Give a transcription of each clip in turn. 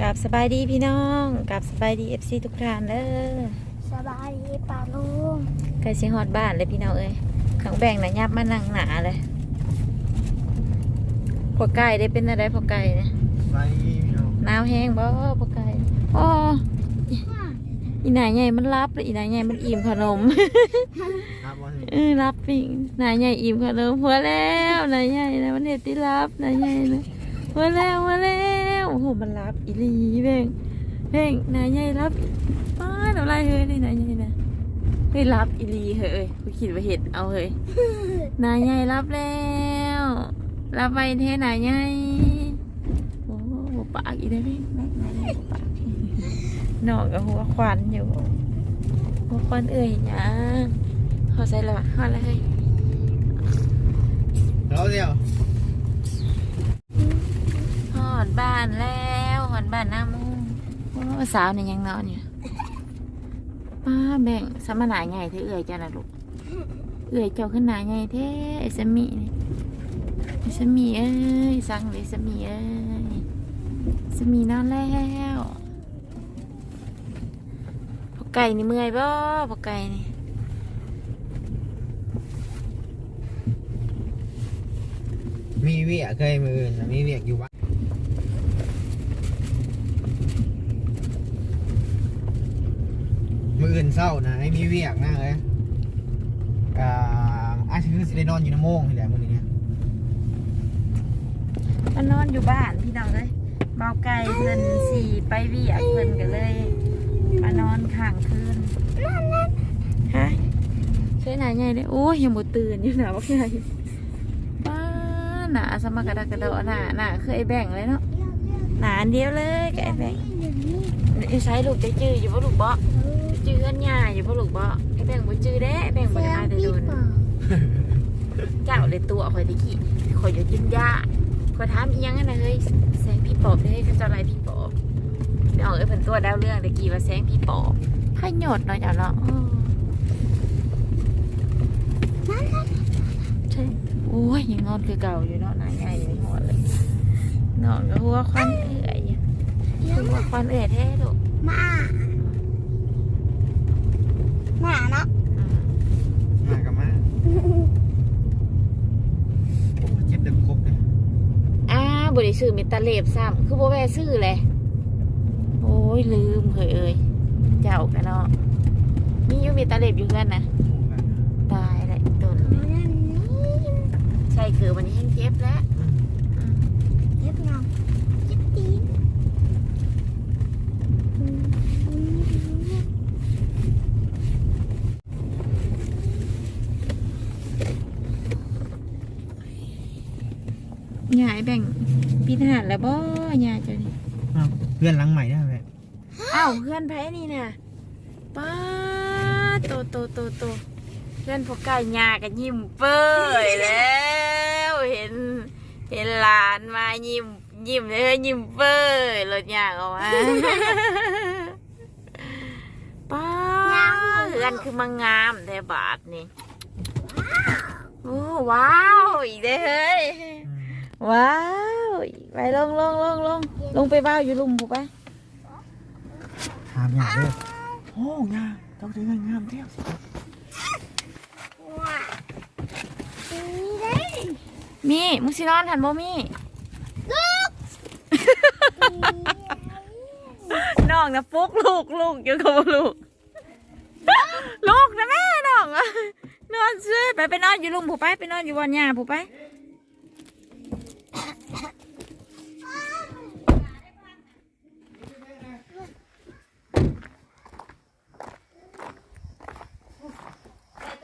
กับสบายดีพี่น้องกับสบายดีเอฟซีทุกท่านเด้อสบายดีป่าลุงใกล้สิฮอดบ้านเลยพี่น้องเอ้ยขังแบ่งนะยับมานั่งหนาเลยพอไก่ได้เป็นอะไรพอไก่เนี่ยไปพี่น้องหนาวแห้งบ่พอไก่อ๋ออีนายใหญ่มันรับเลยอีนายใหญ่มันอิ่มขนมครับวันนี้เออรับปิงนายใหญ่อิ่มขนมหัวแล้วนายใหญ่นะมันเห็ดที่รับนายใหญ่นะหัวแล้วหัวแล้ว โอ้โหมันรับอีหลีเพ่งเพ่งนายใหญ่รับป้าเดี๋ยวไรเฮ้ยนี่นายใหญ่นะเฮ้ยรับอีหลีเฮ้ยเอ้ยกูคิดว่าเห็ดเอาเฮ้ยนายใหญ่รับแล้วรับไปเทนายใหญ่โอ้โหปากอีได้เพ่งแม่งนายใหญ่ปากนอกกับหัวควันอยู่หัวควันเอ่ยหยังขอใส่ละขออะไรเฮ้ย แล้วเดียว หอดบ้านแล้วหอดบ้านหน้ามุ่ง โอ้สาวเนี่ยยังนอนอยู่ป้าแบ่งสมนาใหญ่เท่เอื่อยจ้าละลูก เอื่อยเจ้าขึ้นหนาใหญ่เท่ไอสมีนี่ไอสมีเอ้ยสั่งเลยสมีเอ้ยสมีนอนแล้วพอไก่นี่เมื่อยบ่พอไก่นี่มีเวียเคยมือนะมีเวียกอยู่บ้านมืออื่ นเศร้านะให้มีเวียกนะเลยอ่าอาชีพสิได้นอนอยู่ในโมงนี่แหละมือนี้เนี่ยมันนอนอยู่บ้านพี่น้องเลยเบาไก่เพิ่นสี่ไปเวียกเพิ่นก็เลยมานอนข้างคืนฮะใช่หนาใหญ่เลยโอ้ยยังบ่ตื่นอยู่หนาบักใหญ่ป้าหนาสมากระดากระโดดหนาหนาคือไอ้แบ่งเลยเนาะหนาอันเดียวเลยกับไอ้แบ่งไอ้ใช้ลูกได้จื้ออยู่บ่ลูกบ่ จื้อกันหญ้าอยู่บ่ลูกบ่ไอ้แบ่งบ่จื้อเด้ไอ้แบ่งบ่ได้มาแต่โดน เจ้าเลยตัวข่อยตะกี้ข่อยอยู่กินหญ้าข่อยถามอีหยังนั่นะเฮ้ยแสงพี่ปอบเด้เขาเจ้าไรพี่ปอบเดี๋ยวเอาไอ้เพิ่นตัวดาวเรื่องตะกี้ว่าแสงพี่ปอบไพ่หยดเนาะจ้ะเนาะเออใช่โอ้ยยังนอนคือเก่าอยู่เนาะหนาใหญ่ไม่หอดเลยนอนก็หัวควันเอื่อยหัวควันเอื่อยแท้ลูก มา หนาเนาะอืมมากับมาโอ้เจ็บเด็กครบเลยอ่าบริซื้อเมตาเลบซ้ำคือโบแวะซื้อเลยโอ้ยลืมเคยเอ่ยเจ้ากันเนาะมีอยู่เมตาเลบอยู่เพื่อนนะตายเลยตนเลยใช่คือวันนี้แห้งเจ็บแล้วอืมเย็บงามเย็บตีน ยายแบ่งปีทหารแล้วบ่ยายเจ้านี่อ้าวเพื่อนหลังใหม่ได้ไหมอ้าวเพื่อนไผนี่น่ะป้าโตโตโตโตเพื่อนพวกไก่ยากันยิ้มเป้ยแล้วเห็น เห็นหลานมายิ้มยิ้มเลยเฮ้ยยิ้มเป้ยรถยางออกมาป้าเพื่อนคือมางามแต่บาทนี่โอ้ว้าวอีกเด้อเฮ้ย ว้าวไปลงลงลงลงลงไปบ้าวอยู่ลุมผูกไปถามอย่างเลยโอ้งามต้องถึงงามเที่ยวว้านี่ได้มีมึงสินอนทันบ่มีน้องนะปุ๊กลูกลูกอยู่กับบ่ลูกลูกนะแม่น้องอะนอนซื้อไปไปนอนอยู่ลุมผูกไปไปนอนอยู่บนหญ้าผูกไป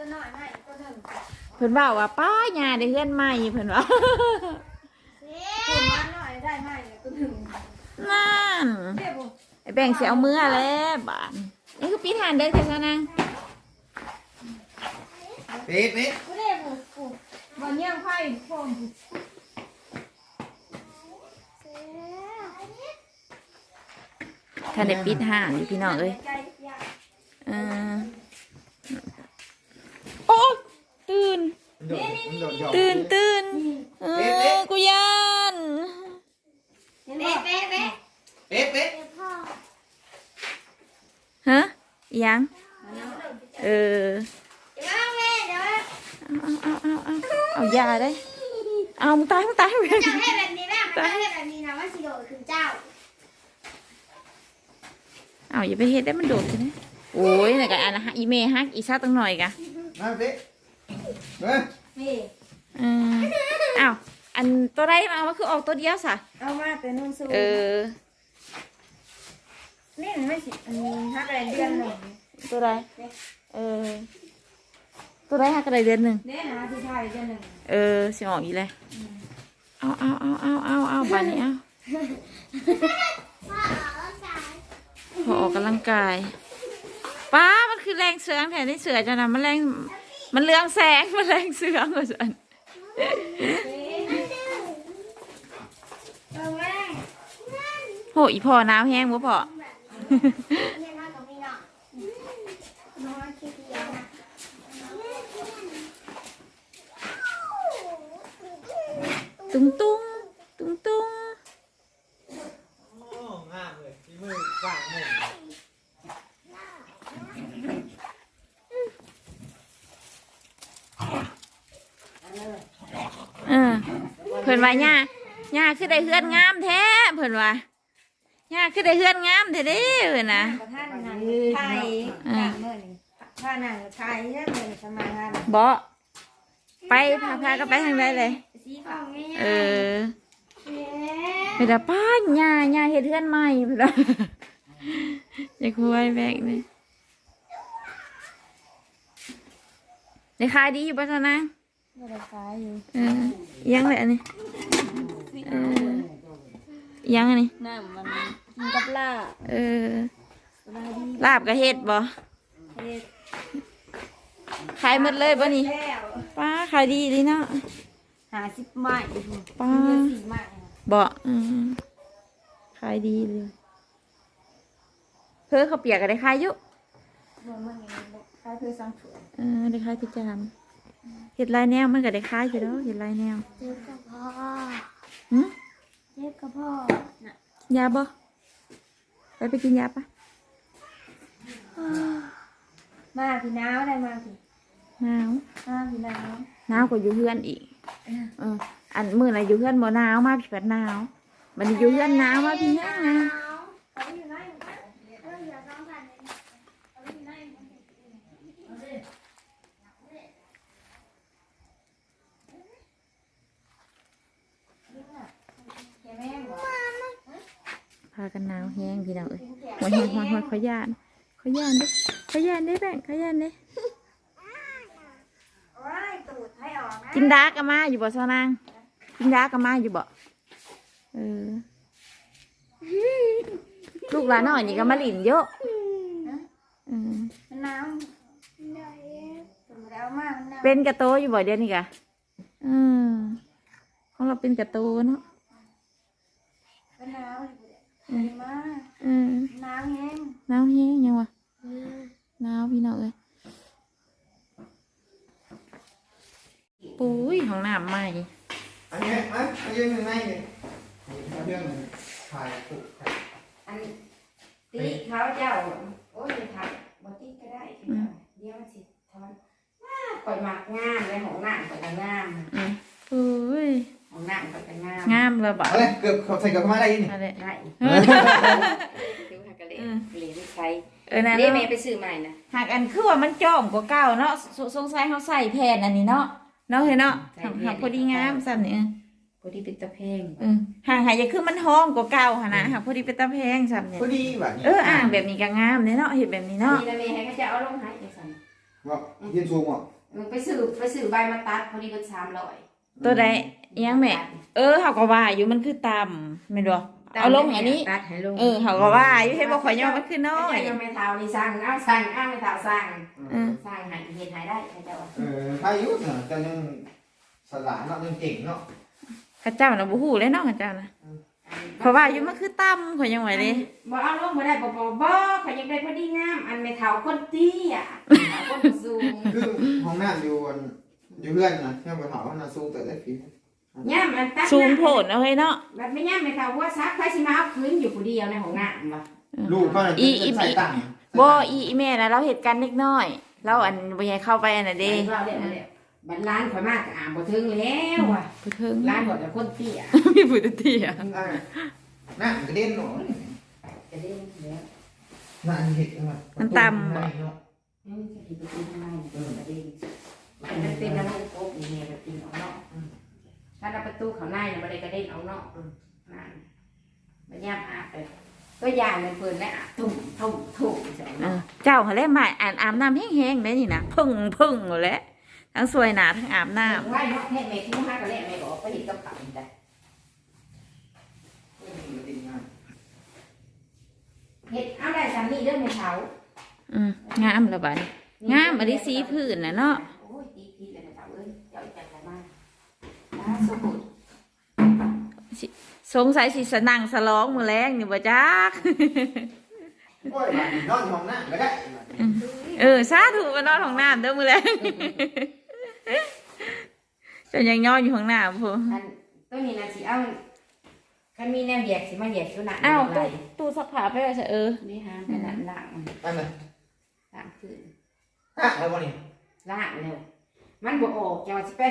เพิ่นว่าว่าป้าหญ้าได้เฮือนใหม่เพิ่นว่านั่นไอ้แบ่งเสียเอามือแล้วบานนี่คือปีทานเด้อค่ะซะนางปิดปิดกูได้บุกกูบอลยังไพ่พงท่านได้ปิดห่านอยู่พี่น้องเอ้ยเออโอ้ ตื่นโดดโดดหยอกตื่นตื่นเออกูยันเป๊ะเป๊ะเป๊ะเป๊ะเป๊ะพ่อฮะอีหยังเออเดี๋ยวแม่เดี๋ยวเอาเอาเอาเอาเอายาได้เอามึงตายมึงตายไปเจ้าให้แบบนี้แม่เจ้าให้แบบนี้นะว่าสิโดดคือเจ้าเอาอย่าไปเฮ็ดได้มันโดดใช่ไหมโอ้ยน่ะกะอันนะฮะอีเมฮักอีซาตั้งหน่อยกะมาเป๊ะ เฮ้ยนี่เอออ้าวอันตัวใดมาว่าคือออกตัวเดียวสะเอามาแต่นุ่นสูเออนี่ไม่สิอันนี้ฮักอะไรเดือนหนึ่งตัวใดเออ ตัวใดฮักอะไรเดือนหนึ่งเนี่ยนะที่ไทยเดือนหนึ่งเออสิออกอีเลยเอาเอาเอาเอาเอาเอาบานนี้เอาพอออกกำลังกายป้ามันคือแรงเสืองแทนที่เสือจะนะมันแรง มันเรืองแสง มันแรงเสืองเหมือนกันโหอีพ่อน้ำแห้งบ่พ่อเนี่ยน้อยกับพี่น้อตุ้งตุ้งตุ้งตุ้งโอ้งามเลยที่มือว่างหนึ่ง เออเพิ่นว่าย่าย่าคือได้เฮือนงามแท้เพิ่นว่าย่าคือได้เฮือนงามแท้เด้เพิ่นน่ะประธานหนังไทยหนังเมื่อนี่ถ้าหนังไทยเนี่ยเหมือนสมัยงานบ่ไปพาพาก็ไปทางใดเลยสีของง่ายเออเอ๊เพิ่นว่าป้าย่าย่าเฮ็ดเฮือนใหม่เพิ่นว่าอยากคุยแบกนี่ได้ขายดีอยู่บ่ซะนาง ไม่ได้ขายอยู่เอออิหยังเลยอันนี้เอออิหยังอันนี้น้ำมันกินกับลาบเออสบายดีลาบกับเห็ดบ่เฮ็ดขายหมดเลยบ่นี่แล้วป้าขายดีดีเนาะหาสิบไม้ป้าเงินสี่ไม้บ่อืมขายดีเลยเพื่อเขาวเปียกก็ได้ขายอยู่รวมมันเองขายเพื่อสังถุงเออได้ขายทุกจาน เห็ดลายแนวมันก็ได้ขายอยู่แล้วเห็ดลายแนวเจ็บกับพ่อหึเจ็บกับพ่อน่ะยาบ่ไปไปกินยาปะมาพี่น้าวได้มาพี่หนาวมาพี่น้าวหนาวกว่าอยู่เฮือนอีกเอออันมื้อน่ะอยู่เฮือนบ่หนาวมาพี่แบบหนาวมันอยู่เฮือนหนาวมาพี่แห้งนะเอาอยู่ไหนเอาอยู่สองพันเอาอยู่ไหนแกแม่บอก พากันหนาวแห้งพี่น้องเอ้ยหอยหอยหอยหอยขอยานขอยานเด้ขอยานเด้แบ่งขอยานเด้ว้ายกินดากะมาอยู่บ่ซอนางกินดากะมาอยู่บ่เออลูกหลานน้อยนี่ก็มาหลินเยอะเออมันหนาวตูดแล้วมากมันหนาวเป็นกระโตอยู่บ่เดี๋ยวนี้กะเออของเราเป็นกระโตเนาะ มันหนาวเลยมาเออหนาวแห้งหนาวแห้งยังวะหนาวพี่น้องเอ้ยปุ้ยของน้ำใหม่ อันนี้อะอันนี้หนึ่งในนี่เรื่องถ่ายปลูกถ่ายอันตีเขาเจ้าโอ้ยทักบอตี้ก็ได้เดี๋ยวมันสิทอนปล่อยหมากงามเลยของหนังปล่อยงามอืมปุ้ย ของหนังปล่อยงามงามเลยบ่เอาเลยเกือบเขาใส่เกือบเข้ามาได้ยินอะไรได้เออซื้อหักกะเหลอืมเหลไม่ใช้เออนะนี่เนาะแม่ไปซื้อใหม่นะหากอันคือว่ามันจ้อมกว่าเก่าเนาะสสงสัยเขาใส่แผ่นอันนี้เนาะเนาะเห็นเนาะหักหักพอดีงามสั่นนี่พอดีเป็นตะเพงเออห่างหายจะคือมันห้องกว่าเก่าหนนะหักพอดีเป็นตาแพงสั่นเนี่ยพอดีแบบนี้เอออ่างแบบนี้ก็งามเนี่ยเนาะเห็นแบบนี้เนาะนี่นะแม่ให้เขาจะเอาลงให้ไอ้สันว่ายืนสูงอะมันไปซื้อไปซื้อใบมาตัดพอดีเป็นสามร้อยตัวใด อิหยังแม่ เออเขาก็ว่าอยู่มันคือต่ำไม่นบ่เอาลงอันนี้ ตัดให้ลงเออเขาก็ว่าอยู่เห็นบอกขอยย่อมันคือน้อย ยังไม่เท่านี่สั่งเอาสั่งเอาไม่เท่าสั่งเออสั่งให้เห็นให้ได้ให้เจ้าเออพายุเนี่ยแต่ยังสลาดเนาะยังเก่งเนาะข้าเจ้าน่ะบ่ฮู้เลยเนาะข้าเจ้าน่ะเพราะว่าอยู่มันคือต่ำขอยยังไหวเลยบ่เอาลงบ่ได้บ่บ่บ่เขายังได้พอดีงาม อันไม่เท่าคนเตี้ยคนสูงคือห้องน้ำอยู่บนอยู่เพื่อ นนะเพื่อนไปถามว่าน่าสูงแต่ได้ฟีย่ามมันตักสูงโผล่เอาให้เนาะแบบไม่ย่ามไม่เท่าว่าซักไฟสิมาเอาคืนอยู่ผู้เดียวในห้องน้ำวะลูกเขาเนี่ยอีอีใส่ตังค์บ่อีอีแม่นะเราเหตุการณ์เล็กน้อย เราอันบ่ให้เข้าไปอันน่ะเด้เด้บันร้านข่อยมากก็อ่านบ่ถึงแล้วว่ะผู้เทิงร้านข่อยกับคนเตี้ยมีผู้เตี้ยน่ากระเด็นหนูจะได้แล้วน่าเห็ดเนาะอืมจะกินไปกินทำไมจะได้มันเป็นน้ำมันโป๊กนี่แม่แบบกินเอาเนาะ ถ้าเราประตูเขาในเนี่ยบ่ได้กระเด็นเอาเนาะนั่นมันย่ามอาบไปก็ยามมันเพิ่นแล้วทุ่มทุ่มทุ่มใช่เอไหมอเจ้าเขาเล่มาอ่านอาบน้ำแห้งๆได้นี่นะพึ่งพึ่งหมดแล้วทั้งสวยหนาทั้งอาบน้ไว้เนาะแม่แม่ที่ห้าก็แล้วแม่บอกไปเห็นกับเขาแต่เห็ดเอาได้สามีเรื่องในเช้าำอืมงามและบัดนี้งามอันนี้สีพื้นน่ะเนาะ ล่าสุดสงสัยสิสนังสลองมือแรงนี่บ่จัก โอ้ยบ้านนอนอยู่ห้องน้ำก็ได้เออสาธุมานอนของน้ำเด้อมือแรงจะยังย่ออยู่ของน้ำพูอันตัวนี้นะสิเอาคันมีแนวแยกสิมาแยกอยู่หนักอ้าวอะไรตู้ตู้สักผ้าไปเลยเออนี่ฮะขนาดล่างนั่นเลยล่างขึ้นอะแล้ววันนี้ล่างเร็วมันบ่ออกจะว่าสิไป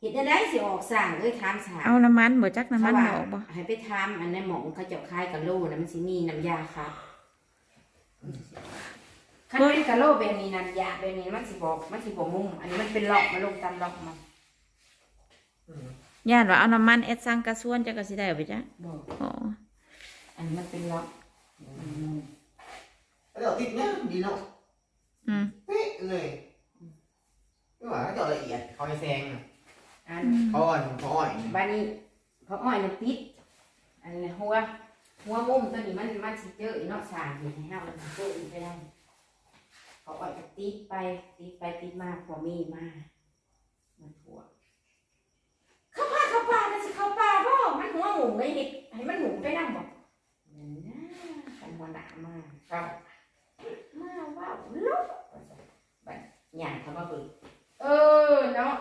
เห็ดได้สิออกสั่งเอ้ยถามสาเอาน้ำมันบ่จักน้ำมันออกบ่ให้ไปทำอันในหมองเขาเจะคายกะโลนะมันสิมีน้ำยาครับคันเป็นกะโลแบบนี้น้ำยาแบบนี้มันสิบอกมันสิบอกมุมอันนี้มันเป็นล็อกมาลงตามล็อกมันย่านว่าเอาน้ำมันเอ็ดซังกระส่วนจะก็สิได้บ่จักบอกอ๋ออันนี้มันเป็นล็อกแล้วเดี๋ย อ้อยมันติดอันนี้หัวหัวมุมตัวนี้มันมันสิเจออีนอกสารที่ให้เฮามันเจออีกไปได้เขาอ้อยก็ติดไปติดไปติดมาพอมีมามันหัวเข้าป่าเข้าป่ามันสิเข้าป่าบ่มันหัวหมุนเลยเด็กให้มันหมุนไปนั่งบ่นั่นนะกันหัวหนามาครับมาว้าลุกบัดหยางเขามาเบิ่งเออเนาะ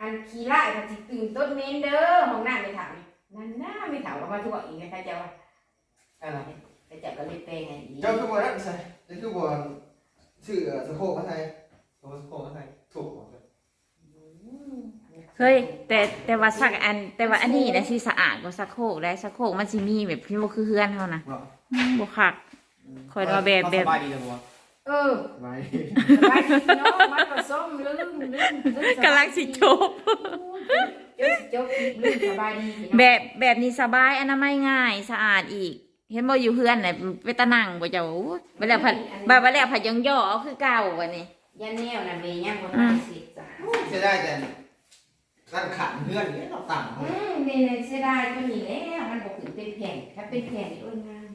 อันขี้ไล่ก็สิตื่นต้นเมนเด้อห้องน้ำไม่ถามนั่นน่าไม่ถามว่ามาทั่วอีกนะคะเจ้าว่า อะไร แต่เจ้าก็เลยแปลงไงอีก เจ้าคือบัวนั่นใส่เจ้าคือบัวชื่อสะโพกมาใส่สะโพกมาใส่ถูก เฮ้ยแต่แต่ว่าสักอัน แต่ว่าอันนี้นะสิสะอาดกว่าสักโครกได้สักโครกมันสิมีแบบที่บ่คือเฮือนเฮานะอืมบ่คักคอยว่าแบบแบบ สบายดีเลยบัวเออสบายดีสบายดีเนาะมันผสมลืมลืมลืมกำลังสิจบเจ้าสิจบคลิปลืมสบายดีแบบแบบนี้สบายอนามัยง่ายสะอาดอีก เห็นบ่อยู่เฮือนน่ะไปตะนั่งบ่เจ้าโอ้ยบ่แล้วผัดบ่บ่แล้วผัดยองย่อเอาคือเก่าบัดนี้ยันแนวน่ะเมย์ยังบ่ทันเสร็จจ้ะจะได้แต่ นั่นขันเพื่อนเนี่ยเราต่ำอืมเมย์เสียดายตัวนี้แล้วมันบ่ขึ้นเป็นแผ่นถ้าเป็นแผ่นนี่โอ้ยงาม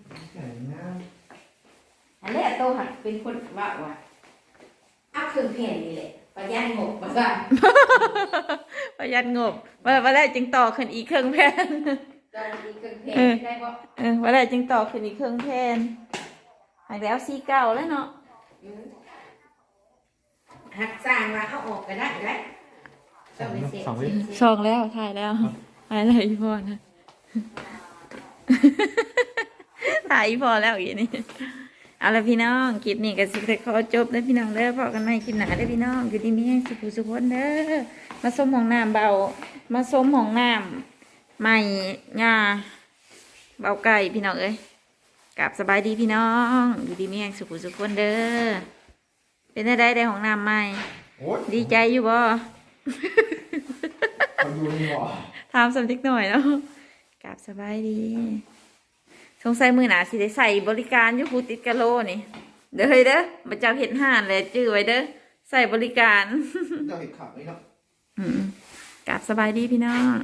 อันนี้โตหักเป็นคนว่าว่าเอาเครื่องแผ่นนี่แหละประหยัดงบมาซะประหยัดงบว่าว่าแล้วจึงต่อขึ้นอีกเครื่องแผ่นตอนนี้เครื่องแผ่นเออได้บ่เออว่าแล้วจึงต่อขึ้นอีกเครื่องแผ่นหากแล้วสีเก่าแล้วเนาะอืมหักสร้างมาเอาออกก็ได้ได้ ต้องไปเสร็จสองวิซองแล้วถ่ายแล้วถ่ายแล้วอีพอนะ ถ่ายอีพอแล้วอย่างนี้เอาละพี่น้องคลิปนี้ก็สิได้ขอจบแล้วพี่น้องเด้อพอกันใหม่คลิปหน้าเด้อพี่น้องอยู่ดีมีให้สุขสุขคนเด้อมาส้มห้องน้ำเบา มาส้มห้องน้ำใหม่งาเบาไก่พี่น้องเอ้ยกลับสบายดีพี่น้องอยู่ดีมีให้สุขสุขคนเด้อเป็นได้ได้ได้ห้องน้ำใหม่โอ้ยดีใจอยู่บ่ คนดูนี่บ่ถามสำนึกหน่อยเนาะกราบสบายดี สงสัยมือหนาสิได้ใส่บริการอยุคูติดกะโลนี่ เด้อเฮ้ยเด้อมาเจ้าเห็นห่านเลยจื้อไว้เด้อใส่บริการเราเห็นขับเลยเนาะอืมกราบสบายดีพี่น้อง